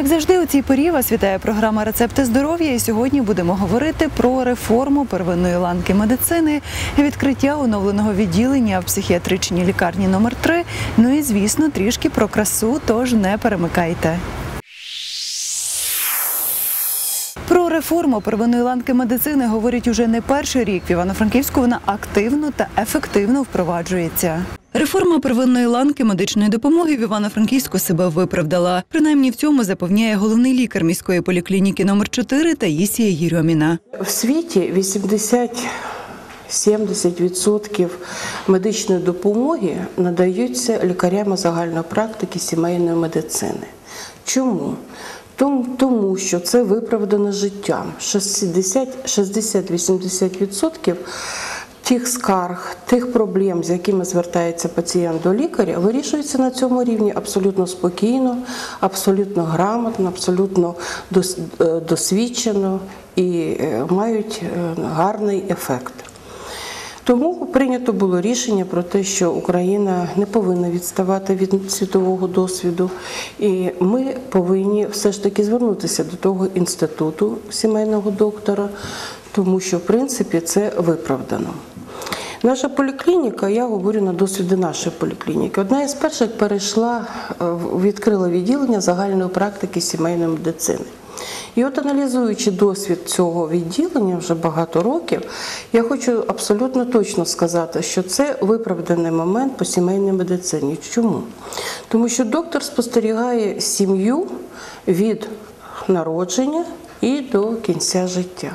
Як завжди, у цій порі вас вітає програма Рецепти здоров'я. І сьогодні будемо говорити про реформу первинної ланки медицини, відкриття оновленого відділення в психіатричній лікарні номер 3 Ну і звісно, трішки про красу, тож не перемикайте. Про реформу первинної ланки медицини говорять уже не перший рік. В Івано-Франківську вона активно та ефективно впроваджується. Реформа первинної ланки медичної допомоги в Івано-Франківську себе виправдала. Принаймні в цьому запевняє головний лікар міської поліклініки номер 4 Таїсія Єрьоміна. В світі 80-70% медичної допомоги надаються лікарями загальної практики сімейної медицини. Чому? Тому, що це виправдано життям. 60-80% тих скарг, тих проблем, з якими звертається пацієнт до лікаря, вирішуються на цьому рівні абсолютно спокійно, абсолютно грамотно, абсолютно е, досвідчено і е, мають е, гарний ефект. Тому прийнято було рішення про те, що Україна не повинна відставати від світового досвіду, і ми повинні все ж таки звернутися до того інституту сімейного доктора, тому що в принципі це виправдано. Наша поліклініка, я говорю на досвіді нашої поліклініки. Одна із перших перейшла, е, відкрила відділення загальної практики сімейної медицини. І от аналізуючи досвід цього відділення вже багато років, я хочу абсолютно точно сказати, що це виправданий момент по сімейній медицині. Чому? Тому що доктор спостерігає сім'ю від народження і до кінця життя.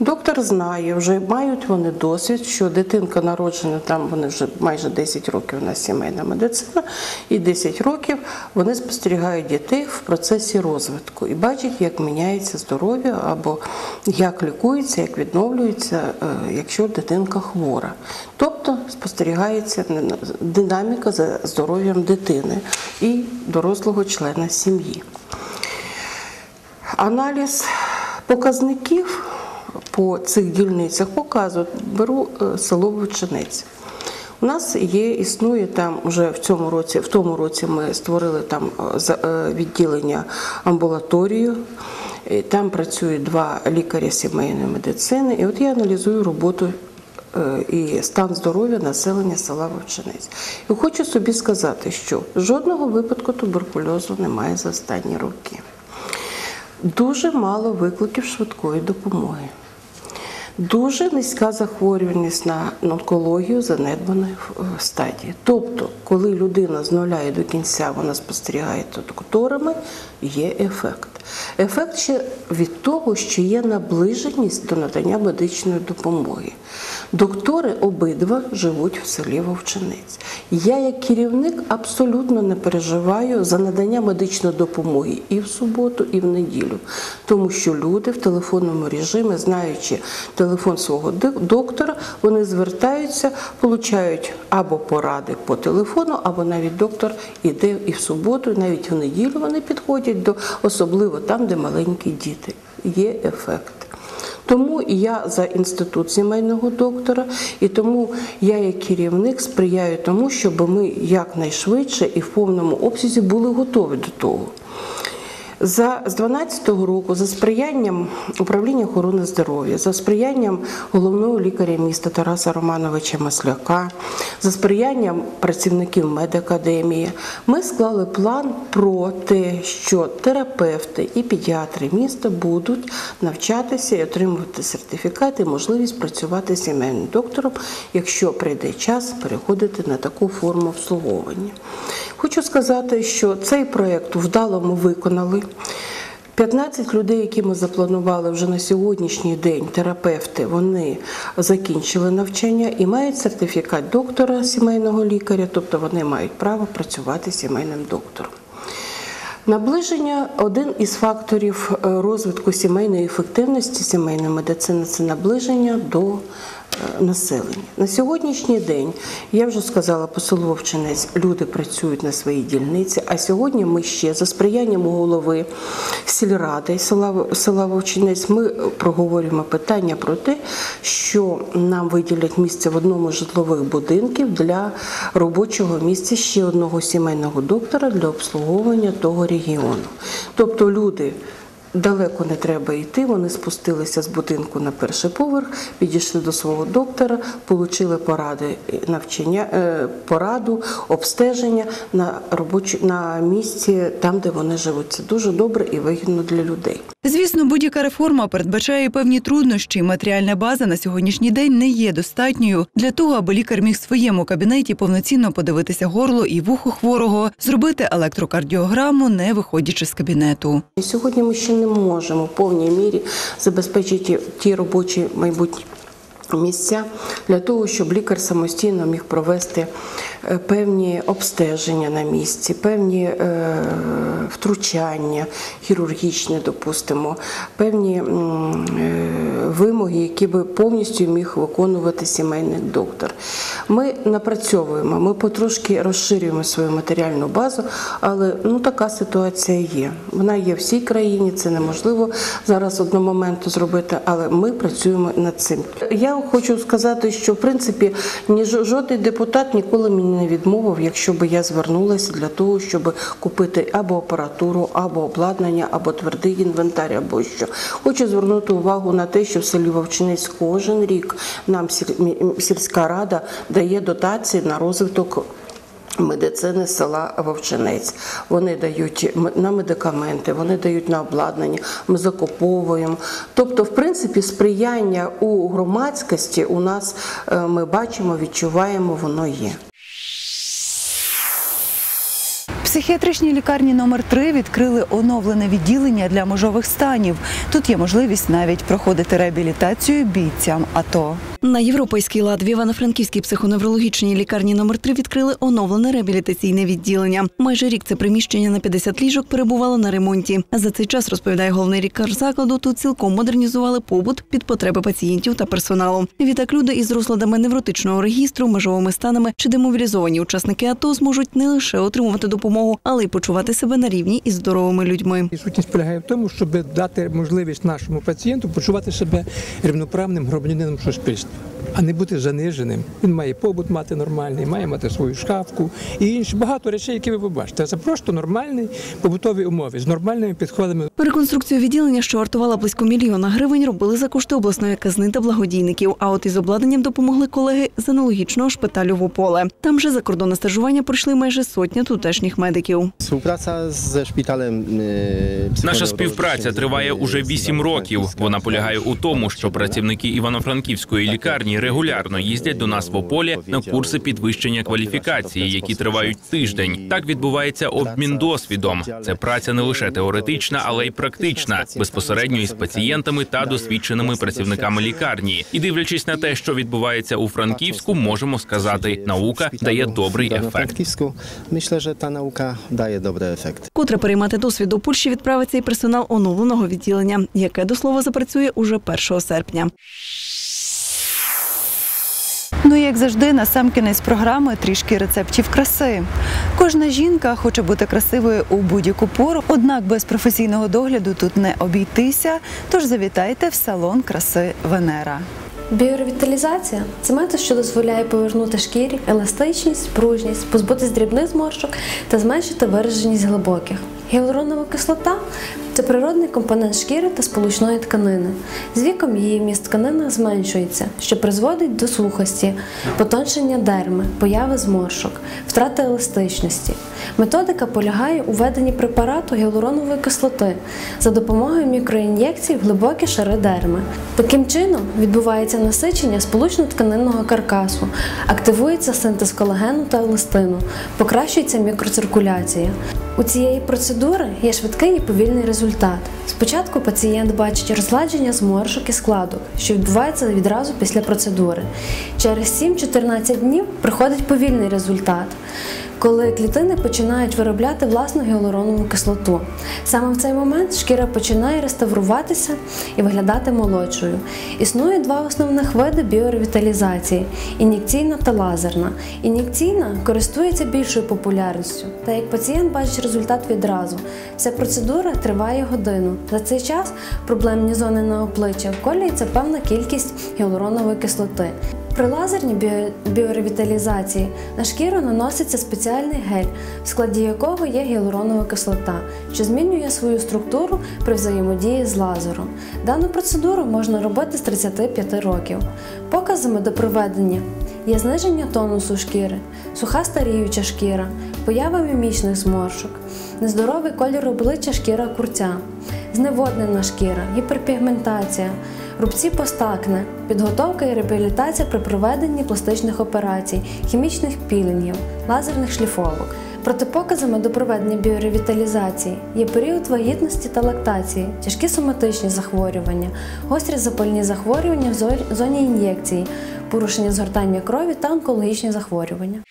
Доктор знає, вже мають вони досвід, що дитинка народжена, там вони вже майже 10 років у нас сімейна медицина, і 10 років вони спостерігають дітей в процесі розвитку і бачать, як міняється здоров'я або як лікується, як відновлюється, е, якщо дитинка хвора. Тобто спостерігається динаміка за здоров'ям дитини і дорослого члена сім'ї. Аналіз показників по цих дільницях показують, беру е, село Вовчинець. У нас є, існує там вже в цьому році, в тому році ми створили там е, е, відділення амбулаторію. Там працюють два лікаря сімейної медицини. І от я аналізую роботу і стан здоров'я населення села Вовчинець. І хочу собі сказати, що жодного випадку туберкульозу немає за останні роки. Дуже мало викликів швидкої допомоги. Дуже низька захворюваність на онкологію занедбаної е, стадії. Тобто, коли людина з нуля і до кінця вона спостерігає докторами, є ефект. Ефект ще від того, що є наближеність до надання медичної допомоги. Доктори обидва живуть в селі Вовчинець. Я, як керівник, абсолютно не переживаю за надання медичної допомоги і в суботу, і в неділю, тому що люди в телефонному режимі, знаючи телефон свого доктора, вони звертаються, получають або поради по телефону, або навіть доктор іде і в суботу, і навіть в неділю вони підходять до особливо там, де маленькі діти. Є ефект. Тому я за інститут сімейного доктора, і тому я, як керівник, сприяю тому, щоб ми якнайшвидше і в повному обсязі були готові до того. За з 2012 року, за сприянням управління охорони здоров'я, за сприянням головного лікаря міста Тараса Романовича Масляка, за сприянням працівників медакадемії, ми склали план про те, що терапевти і педіатри міста будуть навчатися і отримувати сертифікати, можливість працювати з сімейним доктором, якщо прийде час переходити на таку форму обслуговування. Хочу сказати, що цей проєкт вдало ми виконали. 15 людей, які ми запланували вже на сьогоднішній день, терапевти, вони закінчили навчання і мають сертифікат доктора сімейного лікаря, тобто вони мають право працювати сімейним доктором. Наближення один із факторів е, розвитку сімейної ефективності сімейної медицини це наближення до населення. На сьогоднішній день я вже сказала по Вовчинець, люди працюють на своїй дільниці. А сьогодні ми ще за сприянням голови сільради села, села Вовчинець ми проговорюємо питання про те, що нам виділять місце в одному з житлових будинків для робочого місця ще одного сімейного доктора для обслуговування того регіону. Тобто люди. Далеко не треба йти. Вони спустилися з будинку на перший поверх, підійшли до свого доктора, отримали поради навчання, е, пораду, обстеження на робоч... на місці, там де вони живуть. Це дуже добре і вигідно для людей. Звісно, будь-яка реформа передбачає певні труднощі. Матеріальна база на сьогоднішній день не є достатньою для того, аби лікар міг в своєму кабінеті повноцінно подивитися горло і вухо хворого, зробити електрокардіограму, не виходячи з кабінету. Сьогодні ми ще не можемо в повній мірі забезпечити ті робочі майбутні місця для того, щоб лікар самостійно міг провести е, певні обстеження на місці, певні е, втручання хірургічні, допустимо, певні е, вимоги, які би повністю міг виконувати сімейний доктор. Ми напрацьовуємо, ми потрошки розширюємо свою матеріальну базу, але ну така ситуація є. Вона є в всій країні, це неможливо зараз одномоменту зробити, але ми працюємо над цим. Я хочу сказати, що в принципі ні жо- жодний депутат ніколи мені не відмовив, якщо би я звернулася для того, щоб купити або апаратуру, або обладнання, або твердий інвентар, або що. Хочу звернути увагу на те, що селі Вовчинець кожен рік нам сіль- сільська рада дає дотації на розвиток. Медицини села Вовчинець. Вони дають на медикаменти, вони дають на обладнання, ми закуповуємо. Тобто, в принципі, сприяння у громадськості у нас е, ми бачимо, відчуваємо, воно є. Психіатричній лікарні номер 3 відкрили оновлене відділення для можових станів. Тут є можливість навіть проходити реабілітацію бійцям АТО. На європейський лад в Івано-Франківській психоневрологічній лікарні номер 3 відкрили оновлене реабілітаційне відділення. Майже рік це приміщення на 50 ліжок перебувало на ремонті. За цей час розповідає головний лікар закладу. Тут цілком модернізували побут під потреби пацієнтів та персоналу. Відтак люди із розладами невротичного регістру, межовими станами чи демобілізовані учасники АТО зможуть не лише отримувати допомогу, але й почувати себе на рівні із здоровими людьми. Сутність полягає в тому, щоб дати можливість нашому пацієнту почувати себе рівноправним громадянином суспільства, а не бути заниженим. Він має побут мати нормальний, має мати свою шкафку і інші багато речей, які ви побачите. Це просто нормальні побутові умови з нормальними підходами. Реконструкцію відділення, що вартувала близько мільйона гривень, робили за кошти обласної казни та благодійників. А от із обладнанням допомогли колеги з аналогічного шпиталю в Ополе. Там же за кордонне стажування пройшли майже сотня тутешніх медиків. E, Наша співпраця триває уже вісім років. Вона полягає у тому, що працівники Івано-Франківської лікарні регулярно їздять до нас в Ополі на курси підвищення кваліфікації, які тривають тиждень. Так відбувається обмін досвідом. Це праця не лише теоретична, але й практична, безпосередньо із пацієнтами та досвідченими працівниками лікарні. І дивлячись на те, що відбувається у Франківську, можемо сказати, наука дає добрий ефект. Frankivsku. Myślę, że ta nauka daje dobry efekt. Котре переймати досвід у Польщі відправиться і персонал оновленого відділення, яке до слова запрацює уже 1 серпня. Ну і як завжди, на сам кінець програми трішки рецептів краси. Кожна жінка хоче бути красивою у будь-яку пору, однак без професійного догляду тут не обійтися. Тож завітайте в салон краси Венера. Біоревіталізація це метод, що дозволяє повернути шкірі еластичність, пружність, позбутись дрібних зморшок та зменшити вираженість глибоких. Гіалуронова кислота це природний компонент шкіри та сполучної тканини. З віком її вміст в тканинах зменшується, що призводить до сухості, потоншення дерми, появи зморшок, втрати еластичності. Методика полягає у введенні препарату гіалуронової кислоти за допомогою мікроін'єкцій в глибокі шари дерми. Таким чином відбувається насичення сполучно-тканинного каркасу, активується синтез колагену та еластину, покращується мікроциркуляція. У цієї процедури є швидкий і повільний результат. Спочатку пацієнт бачить розладження зморшок і складок, що відбувається відразу після процедури. Через 7-14 днів приходить повільний результат. Коли клітини починають виробляти власну гіалуронову кислоту. Саме в цей момент шкіра починає реставруватися і виглядати молодшою. Існує два основних види біоревіталізації ін'єкційна та лазерна. Ін'єкційна користується більшою популярністю, та як пацієнт бачить результат відразу. Вся процедура триває годину. За цей час проблемні зони на обличчя вколюється певна кількість гіалуронової кислоти. При лазерній біо- біоревіталізації на шкіру наноситься спеціальний гель, в складі якого є гіалуронова кислота, що змінює свою структуру при взаємодії з лазером. Дану процедуру можна робити з 35 років. Показами до проведення є зниження тонусу шкіри, суха старіюча шкіра, поява мімічних зморшок, нездоровий колір обличчя шкіра курця, зневоднена шкіра, гіперпігментація, рубці постакне, підготовка і реабілітація при проведенні пластичних операцій, хімічних пілінгів, лазерних шліфовок. Протипоказами до проведення біоревіталізації є період вагітності та лактації, тяжкі соматичні захворювання, гострі запальні захворювання в зо- зоні ін'єкції, порушення згортання крові та онкологічні захворювання.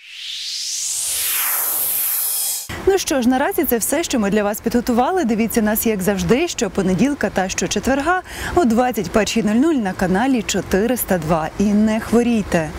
Ну що ж, наразі це все, що ми для вас підготували. Дивіться нас, як завжди, щопонеділка та щочетверга о 21.00 на каналі 402. І не хворійте.